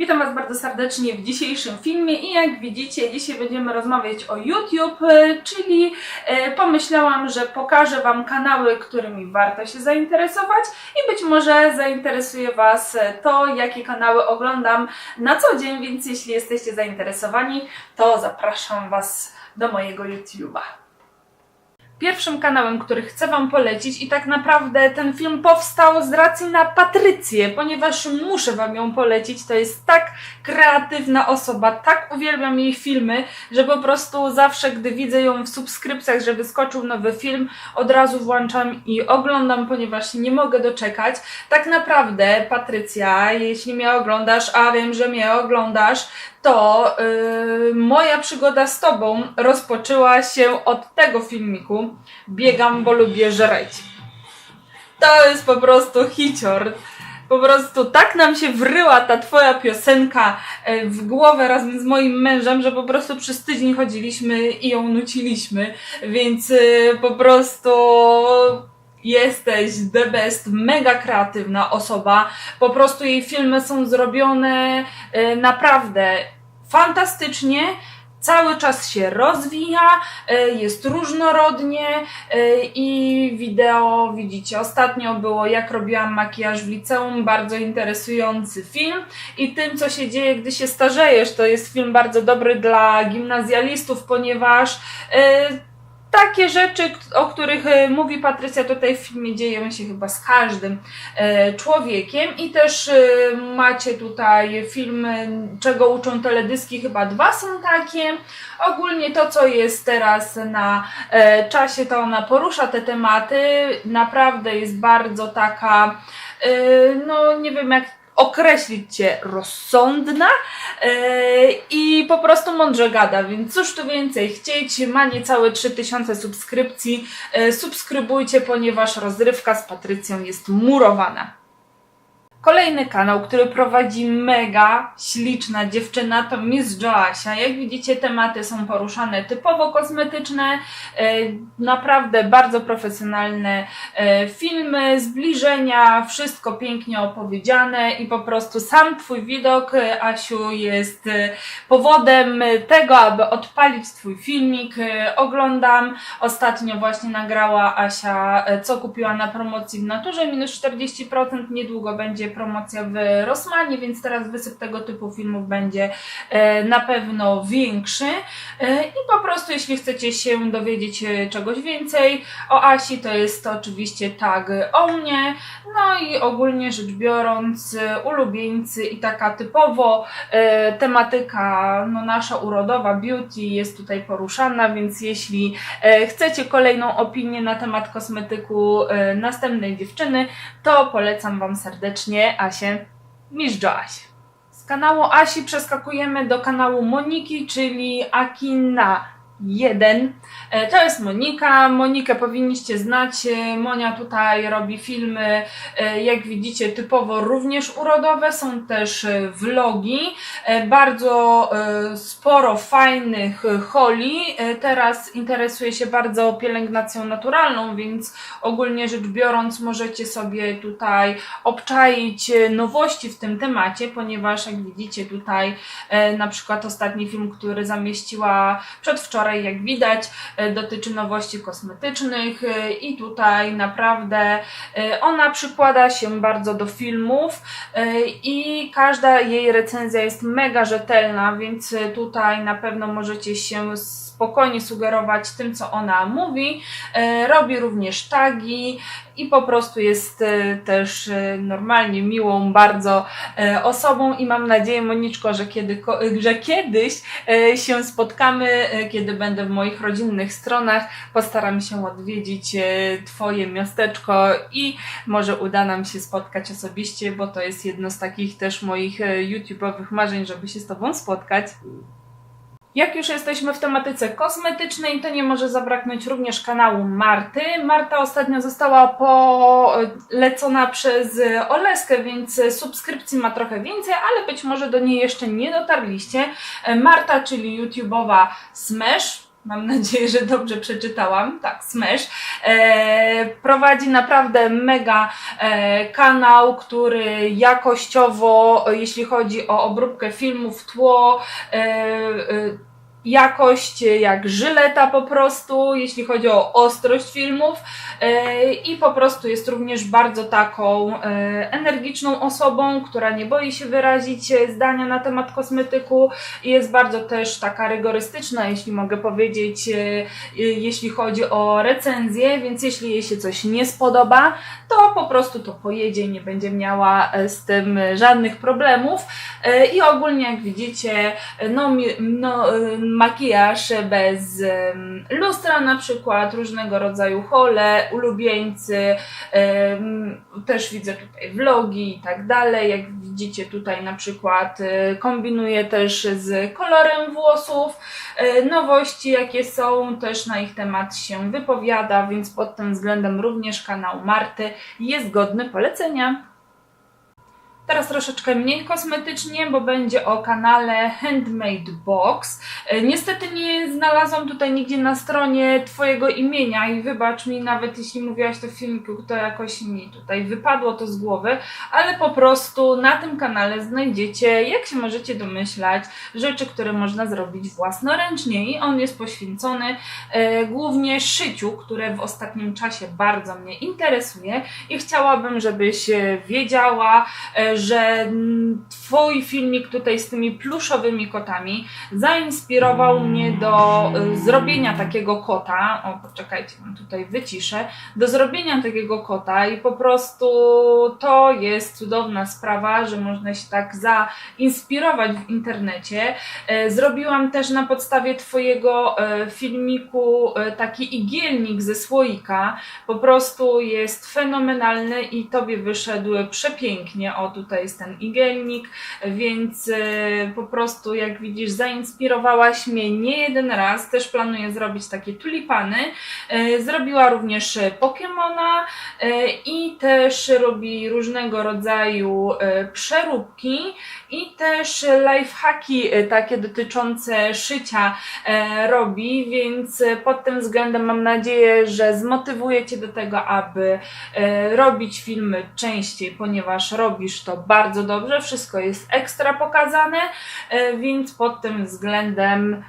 Witam Was bardzo serdecznie w dzisiejszym filmie i jak widzicie, dzisiaj będziemy rozmawiać o YouTube, e, czyli e, pomyślałam, że pokażę Wam kanały, którymi warto się zainteresować i być może zainteresuje Was e, to, jakie kanały oglądam na co dzień, więc jeśli jesteście zainteresowani, to zapraszam Was do mojego YouTube'a. Pierwszym kanałem, który chcę Wam polecić i tak naprawdę ten film powstał z racji na Patrycję, ponieważ muszę Wam ją polecić. To jest tak kreatywna osoba, tak uwielbiam jej filmy, że po prostu zawsze, gdy widzę ją w subskrypcjach, że wyskoczył nowy film, od razu włączam i oglądam, ponieważ nie mogę doczekać. Tak naprawdę, Patrycja, jeśli mnie oglądasz, a wiem, że mnie oglądasz, to yy, moja przygoda z Tobą rozpoczęła się od tego filmiku. Biegam, bo lubię żreć. To jest po prostu hicior. Po prostu tak nam się wryła ta Twoja piosenka e, w głowę razem z moim mężem, że po prostu przez tydzień chodziliśmy i ją nuciliśmy. Więc y, po prostu jesteś the best, mega kreatywna osoba. Po prostu jej filmy są zrobione e, naprawdę fantastycznie. Cały czas się rozwija, e, jest różnorodnie e, i wideo widzicie. Ostatnio było jak robiłam makijaż w liceum, bardzo interesujący film i tym co się dzieje, gdy się starzejesz, to jest film bardzo dobry dla gimnazjalistów, ponieważ takie rzeczy, o których e, mówi Patrycja tutaj w filmie, dzieją się chyba z każdym e, człowiekiem. I też e, macie tutaj filmy, czego uczą teledyski, chyba dwa są takie. Ogólnie to, co jest teraz na czasie, to ona porusza te tematy. Naprawdę jest bardzo taka, no nie wiem jak określić cię rozsądna e, i po prostu mądrze gada, więc cóż tu więcej chcieć, ma niecałe 3000 subskrypcji, e, subskrybujcie, ponieważ rozrywka z Patrycją jest murowana. Kolejny kanał, który prowadzi mega śliczna dziewczyna, to Miss Joasia. Jak widzicie, tematy są poruszane typowo kosmetyczne, e, naprawdę bardzo profesjonalne e, filmy, zbliżenia, wszystko pięknie opowiedziane i po prostu sam Twój widok, e, Asiu, jest powodem tego, aby odpalić Twój filmik. Oglądam. Ostatnio właśnie nagrała Asia, co kupiła na promocji w naturze, minus 40%. Niedługo będzie promocja w Rosmanie, więc teraz wysyp tego typu filmów będzie e, na pewno większy. E, I po prostu, jeśli chcecie się dowiedzieć e, czegoś więcej o Asi, to jest to oczywiście tag o mnie. No i ogólnie rzecz biorąc, ulubieńcy i taka typowo tematyka no, nasza urodowa, beauty jest tutaj poruszana, więc jeśli chcecie kolejną opinię na temat kosmetyku następnej dziewczyny, to polecam Wam serdecznie Asię Miss Joaś. Z kanału Asi przeskakujemy do kanału Moniki, czyli Akina 1. E, To jest Monika. Monikę powinniście znać. E, Monia tutaj robi filmy, e, jak widzicie, typowo również urodowe. Są też vlogi. Bardzo sporo fajnych holi. Teraz interesuje się bardzo pielęgnacją naturalną, więc ogólnie rzecz biorąc, możecie sobie tutaj obczaić nowości w tym temacie, ponieważ jak widzicie tutaj na przykład ostatni film, który zamieściła przedwczoraj, jak widać, e, dotyczy nowości kosmetycznych e, i tutaj naprawdę e, ona przykłada się bardzo do filmów i każda jej recenzja jest mega rzetelna, więc tutaj na pewno możecie się spokojnie sugerować tym, co ona mówi. Robi również tagi i po prostu jest też normalnie miłą bardzo osobą i mam nadzieję, Moniczko, że, kiedy, że kiedyś się spotkamy, kiedy będę w moich rodzinnych stronach. Postaram się odwiedzić e, Twoje miasteczko i może uda nam się spotkać osobiście, bo to jest jedno z takich też moich e, YouTube'owych marzeń, żeby się z Tobą spotkać. Jak już jesteśmy w tematyce kosmetycznej, to nie może zabraknąć również kanału Marty. Marta ostatnio została polecona przez Oleskę, więc subskrypcji ma trochę więcej, ale być może do niej jeszcze nie dotarliście. Marta, czyli YouTube'owa Smash, Mam nadzieję, że dobrze przeczytałam. Tak, Smash. E, prowadzi naprawdę mega e, kanał, który jakościowo, jeśli chodzi o obróbkę filmów, tło, e, e, jakość jak żyleta po prostu, jeśli chodzi o ostrość filmów i po prostu jest również bardzo taką e, energiczną osobą, która nie boi się wyrazić e, zdania na temat kosmetyku. I jest bardzo też taka rygorystyczna, jeśli mogę powiedzieć, e, e, jeśli chodzi o recenzję, więc jeśli jej się coś nie spodoba, to po prostu to pojedzie, nie będzie miała e, z tym e, żadnych problemów. E, i ogólnie jak widzicie, e, no, no e, makijaż bez lustra na przykład, różnego rodzaju hole, ulubieńcy, też widzę tutaj vlogi i tak dalej, jak widzicie tutaj na przykład e, kombinuję też z kolorem włosów, E, nowości jakie są, też na ich temat się wypowiada, więc pod tym względem również kanał Marty jest godny polecenia. Teraz troszeczkę mniej kosmetycznie, bo będzie o kanale Handmade Box. E, Niestety nie znalazłam tutaj nigdzie na stronie Twojego imienia i wybacz mi, nawet jeśli mówiłaś to w filmiku, to jakoś mi tutaj wypadło to z głowy, ale po prostu na tym kanale znajdziecie, jak się możecie domyślać, rzeczy, które można zrobić własnoręcznie i on jest poświęcony e, głównie szyciu, które w ostatnim czasie bardzo mnie interesuje i chciałabym, żebyś e, wiedziała, e, że mm, Twój filmik tutaj z tymi pluszowymi kotami zainspirował mnie do e, zrobienia takiego kota. O, poczekajcie, mam tutaj wyciszę. Do zrobienia takiego kota i po prostu to jest cudowna sprawa, że można się tak zainspirować w internecie. E, Zrobiłam też na podstawie Twojego e, filmiku e, taki igielnik ze słoika. Po prostu jest fenomenalny i Tobie wyszedł przepięknie. O, tutaj jest ten igielnik, więc e, po prostu, jak widzisz, zainspirowałaś mnie nie jeden raz. Też planuję zrobić takie tulipany. E, Zrobiła również Pokemona e, i też robi różnego rodzaju przeróbki i też lifehacki e, takie dotyczące szycia e, robi, więc e, pod tym względem mam nadzieję, że zmotywuję Cię do tego, aby robić filmy częściej, ponieważ robisz to bardzo dobrze, wszystko jest ekstra pokazane, więc pod tym względem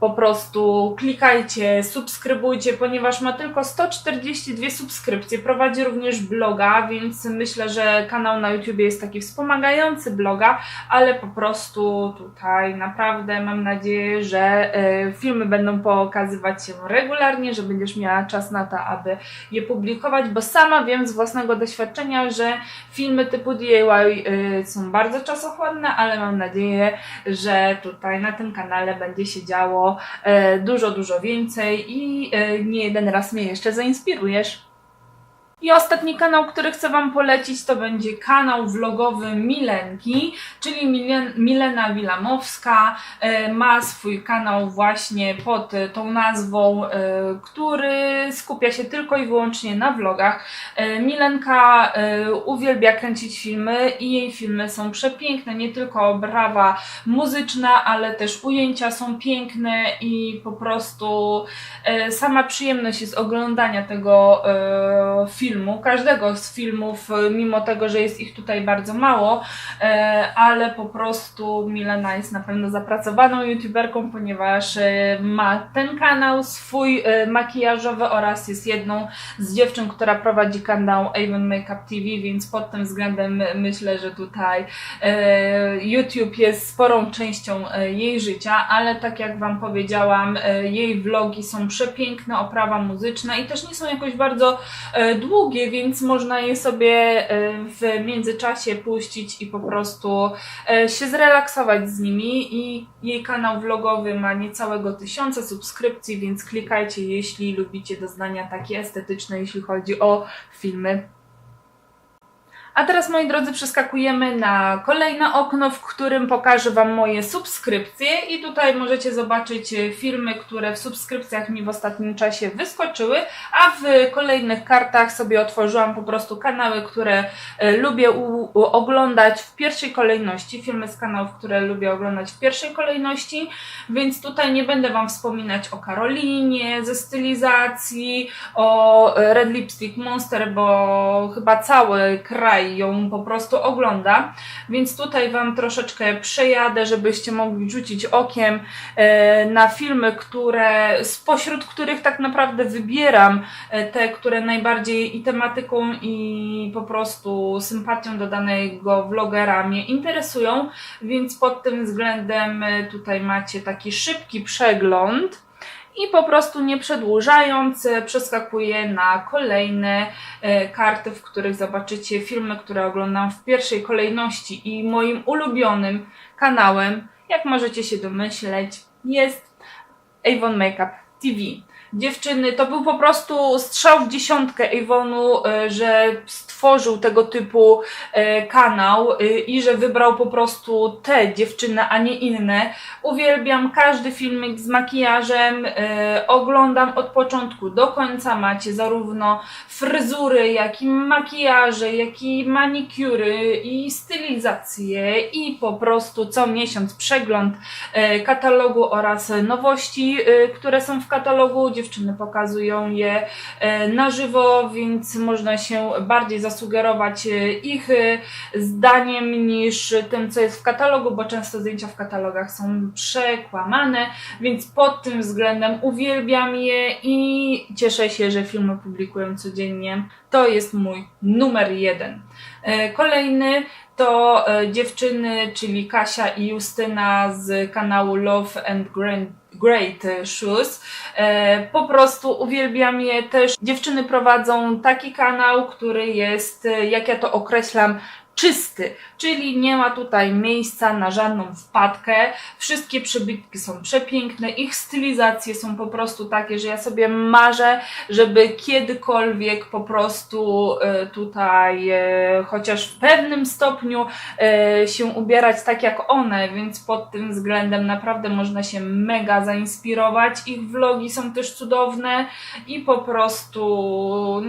po prostu klikajcie, subskrybujcie, ponieważ ma tylko 142 subskrypcje. Prowadzi również bloga, więc myślę, że kanał na YouTube jest taki wspomagający bloga, ale po prostu tutaj naprawdę mam nadzieję, że e, filmy będą pokazywać się regularnie, że będziesz miała czas na to, aby je publikować, bo sama wiem z własnego doświadczenia, że filmy typu DIY e, są bardzo czasochłonne, ale mam nadzieję, że tutaj na tym kanale będzie się działo e, dużo, dużo więcej i e, nie jeden raz mnie jeszcze zainspirujesz. I ostatni kanał, który chcę Wam polecić, to będzie kanał vlogowy Milenki, czyli Milen, Milena Wilamowska. E, ma swój kanał właśnie pod e, tą nazwą, e, który skupia się tylko i wyłącznie na vlogach. Milenka uwielbia kręcić filmy i jej filmy są przepiękne, nie tylko obrawa muzyczna, ale też ujęcia są piękne i po prostu sama przyjemność jest oglądania tego e, filmu, każdego z filmów, e, mimo tego, że jest ich tutaj bardzo mało, e, ale po prostu Milena jest na pewno zapracowaną youtuberką, ponieważ e, ma ten kanał swój e, makijażowy oraz jest jedną z dziewczyn, która prowadzi kanał Avon Makeup TV, więc pod tym względem myślę, że tutaj YouTube jest sporą częścią jej życia, ale tak jak Wam powiedziałam, jej vlogi są przepiękne, oprawa muzyczna i też nie są jakoś bardzo e, długie, więc można je sobie e, w międzyczasie puścić i po prostu e, się zrelaksować z nimi i jej kanał vlogowy ma niecałego tysiąca subskrypcji, więc klikajcie, jeśli lubicie doznania takie estetyczne, jeśli chodzi o filmy. A teraz, moi drodzy, przeskakujemy na kolejne okno, w którym pokażę Wam moje subskrypcje. I tutaj możecie zobaczyć e, filmy, które w subskrypcjach mi w ostatnim czasie wyskoczyły, a w kolejnych kartach sobie otworzyłam po prostu kanały, które e, lubię oglądać w pierwszej kolejności. Filmy z kanałów, które lubię oglądać w pierwszej kolejności, więc tutaj nie będę Wam wspominać o Karolinie ze stylizacji, o e, Red Lipstick Monster, bo chyba cały kraj ją po prostu ogląda, więc tutaj Wam troszeczkę przejadę, żebyście mogli rzucić okiem e, na filmy, które spośród których tak naprawdę wybieram e, te, które najbardziej i tematyką i po prostu sympatią do danego vlogera mnie interesują, więc pod tym względem e, tutaj macie taki szybki przegląd. I po prostu nie przedłużając, e, przeskakuję na kolejne e, karty, w których zobaczycie filmy, które oglądam w pierwszej kolejności. I moim ulubionym kanałem, jak możecie się domyśleć, jest Avon Makeup TV. Dziewczyny, to był po prostu strzał w dziesiątkę Avonu, e, że stworzył tego typu e, kanał e, i że wybrał po prostu te dziewczyny, a nie inne. Uwielbiam każdy filmik z makijażem, oglądam od początku do końca. Macie zarówno fryzury, jak i makijaże, jak i manikury i stylizacje i po prostu co miesiąc przegląd katalogu oraz nowości, które są w katalogu. Dziewczyny pokazują je e, na żywo, więc można się bardziej zasugerować e, ich e, zdaniem niż tym, co jest w katalogu, bo często zdjęcia w katalogach są przekłamane, więc pod tym względem uwielbiam je i cieszę się, że filmy publikują codziennie. To jest mój numer jeden. Kolejny to e, dziewczyny, czyli Kasia i Justyna z kanału Love and Grand Great Shoes. E, po prostu uwielbiam je też. Dziewczyny prowadzą taki kanał, który jest, e, jak ja to określam, czysty, czyli nie ma tutaj miejsca na żadną wpadkę. Wszystkie przybytki są przepiękne, ich stylizacje są po prostu takie, że ja sobie marzę, żeby kiedykolwiek po prostu e, tutaj e, chociaż w pewnym stopniu e, się ubierać tak jak one, więc pod tym względem naprawdę można się mega zainspirować. Ich vlogi są też cudowne i po prostu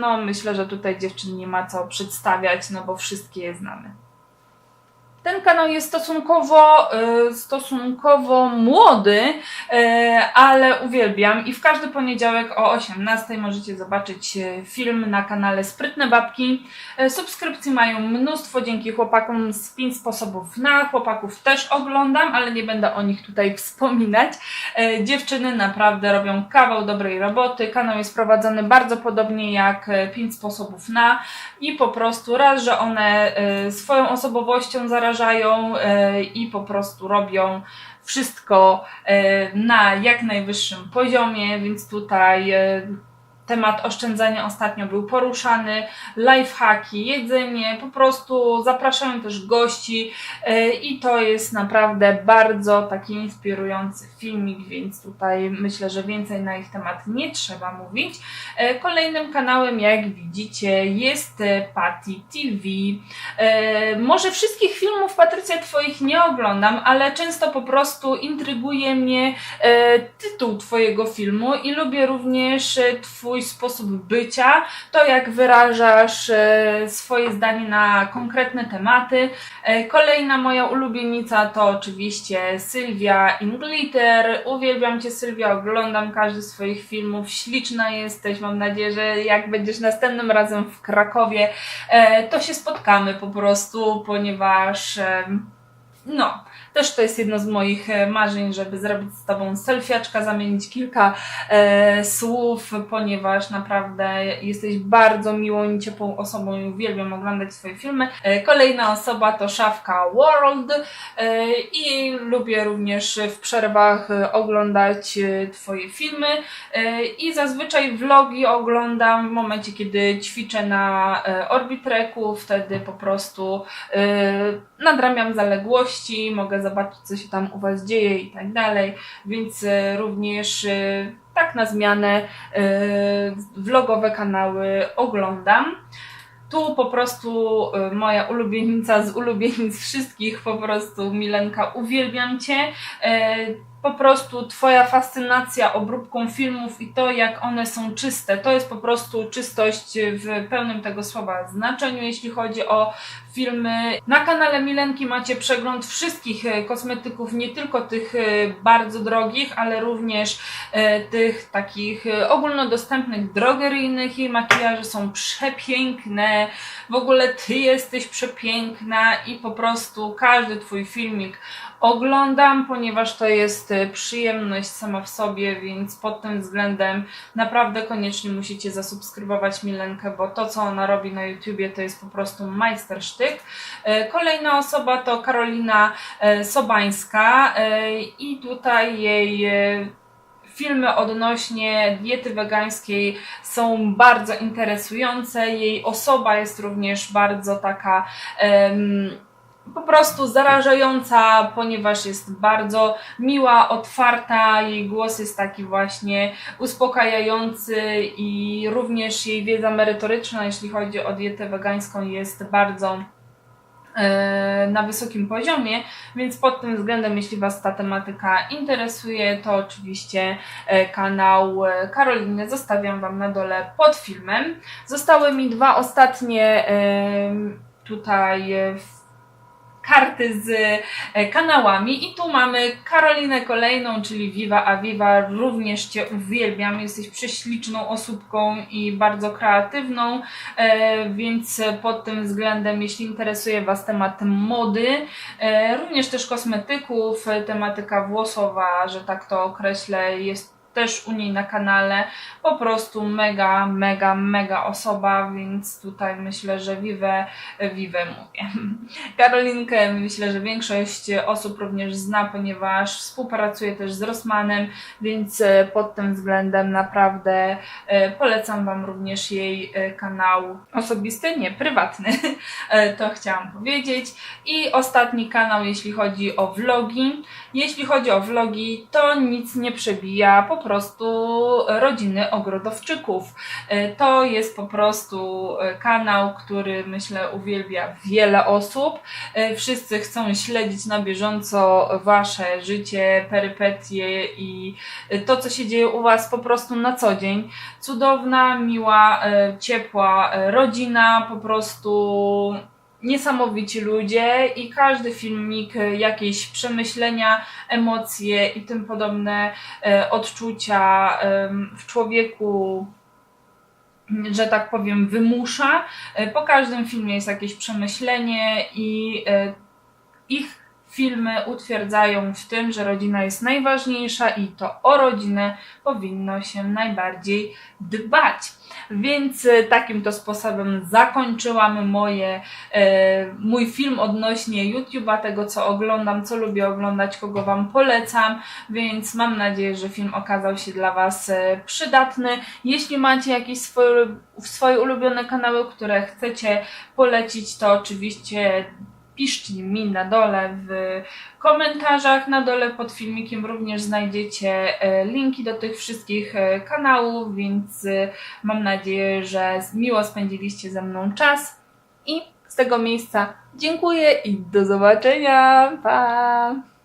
no myślę, że tutaj dziewczyn nie ma co przedstawiać, no bo wszystkie je znamy. Ten kanał jest stosunkowo, y, stosunkowo młody, y, ale uwielbiam i w każdy poniedziałek o 18 możecie zobaczyć y, film na kanale Sprytne Babki. Subskrypcji mają mnóstwo dzięki chłopakom z 5 sposobów na. Chłopaków też oglądam, ale nie będę o nich tutaj wspominać. Dziewczyny naprawdę robią kawał dobrej roboty. Kanał jest prowadzony bardzo podobnie jak 5 sposobów na i po prostu raz, że one swoją osobowością zarażają y, i po prostu robią wszystko y, na jak najwyższym poziomie, więc tutaj y, temat oszczędzania ostatnio był poruszany, lifehacki, jedzenie, po prostu zapraszają też gości y, i to jest naprawdę bardzo taki inspirujący filmik, więc tutaj myślę, że więcej na ich temat nie trzeba mówić. E, Kolejnym kanałem, jak widzicie, jest e, Patty TV. E, Może wszystkich filmów, Patrycja, Twoich nie oglądam, ale często po prostu intryguje mnie e, tytuł Twojego filmu i lubię również e, Twój sposób bycia, to jak wyrażasz e, swoje zdanie na konkretne tematy. E, Kolejna moja ulubienica to oczywiście Sylwia in Glitter. Uwielbiam Cię Sylwia, oglądam każdy z Twoich filmów. Śliczna jesteś, mam nadzieję, że jak będziesz następnym razem w Krakowie, e, to się spotkamy po prostu, ponieważ no, też to jest jedno z moich e, marzeń, żeby zrobić z Tobą selfiaczka, zamienić kilka e, słów, ponieważ naprawdę jesteś bardzo miłą i ciepłą osobą i uwielbiam oglądać Twoje filmy. E, kolejna osoba to Szafka World e, i lubię również w przerwach e, oglądać e, Twoje filmy e, i zazwyczaj vlogi oglądam w momencie, kiedy ćwiczę na e, Orbitreku, wtedy po prostu e, nadrabiam zaległości, mogę zobaczyć, co się tam u Was dzieje i tak dalej, więc e, również e, tak na zmianę e, vlogowe kanały oglądam. Tu po prostu moja ulubienica z ulubienic wszystkich, po prostu Milenka, uwielbiam Cię. Po prostu Twoja fascynacja obróbką filmów i to, jak one są czyste, to jest po prostu czystość w pełnym tego słowa znaczeniu, jeśli chodzi o filmy. Na kanale Milenki macie przegląd wszystkich e, kosmetyków, nie tylko tych e, bardzo drogich, ale również e, tych takich ogólnodostępnych, drogeryjnych. Jej makijaże są przepiękne, w ogóle Ty jesteś przepiękna i po prostu każdy Twój filmik oglądam, ponieważ to jest e, przyjemność sama w sobie, więc pod tym względem naprawdę koniecznie musicie zasubskrybować Milenkę, bo to, co ona robi na YouTubie, to jest po prostu majstersztyk. E, Kolejna osoba to Karolina e, Sobańska i tutaj jej filmy odnośnie diety wegańskiej są bardzo interesujące. Jej osoba jest również bardzo taka em, po prostu zarażająca, ponieważ jest bardzo miła, otwarta. Jej głos jest taki właśnie uspokajający i również jej wiedza merytoryczna, jeśli chodzi o dietę wegańską, jest bardzo e, na wysokim poziomie, więc pod tym względem, jeśli Was ta tematyka interesuje, to oczywiście e, kanał e, Karoliny zostawiam Wam na dole pod filmem. Zostały mi dwa ostatnie tutaj w- karty z e, kanałami. I tu mamy Karolinę kolejną, czyli Viva Aviva, również Cię uwielbiam, jesteś prześliczną osóbką i bardzo kreatywną, e, więc pod tym względem, jeśli interesuje Was temat mody, e, również też kosmetyków, tematyka włosowa, że tak to określę, jest też u niej na kanale. Po prostu mega, mega, mega osoba, więc tutaj myślę, że Vive, Vive mówię. Karolinkę myślę, że większość osób również zna, ponieważ współpracuje też z Rossmanem, więc e, pod tym względem naprawdę e, polecam Wam również jej e, kanał osobisty, nie prywatny, to chciałam powiedzieć. I ostatni kanał, jeśli chodzi o vlogi. Jeśli chodzi o vlogi, to nic nie przebija po prostu rodziny ogrodowczyków. E, To jest po prostu e, kanał, który myślę uwielbia wiele osób. E, Wszyscy chcą śledzić na bieżąco Wasze życie, perypetie i e, to, co się dzieje u Was po prostu na co dzień. Cudowna, miła, e, ciepła e, rodzina, po prostu niesamowici ludzie i każdy filmik, e, jakieś przemyślenia, emocje i tym podobne e, odczucia w człowieku że tak powiem, wymusza. E, Po każdym filmie jest jakieś przemyślenie i ich filmy utwierdzają w tym, że rodzina jest najważniejsza i to o rodzinę powinno się najbardziej dbać. Więc e, takim to sposobem zakończyłam moje, e, mój film odnośnie YouTube'a, tego co oglądam, co lubię oglądać, kogo Wam polecam, więc mam nadzieję, że film okazał się dla Was e, przydatny. Jeśli macie jakieś swoje, swoje ulubione kanały, które chcecie polecić, to oczywiście piszcie mi na dole w komentarzach. Na dole pod filmikiem również znajdziecie e, linki do tych wszystkich e, kanałów, więc e, mam nadzieję, że miło spędziliście ze mną czas i z tego miejsca dziękuję i do zobaczenia. Pa!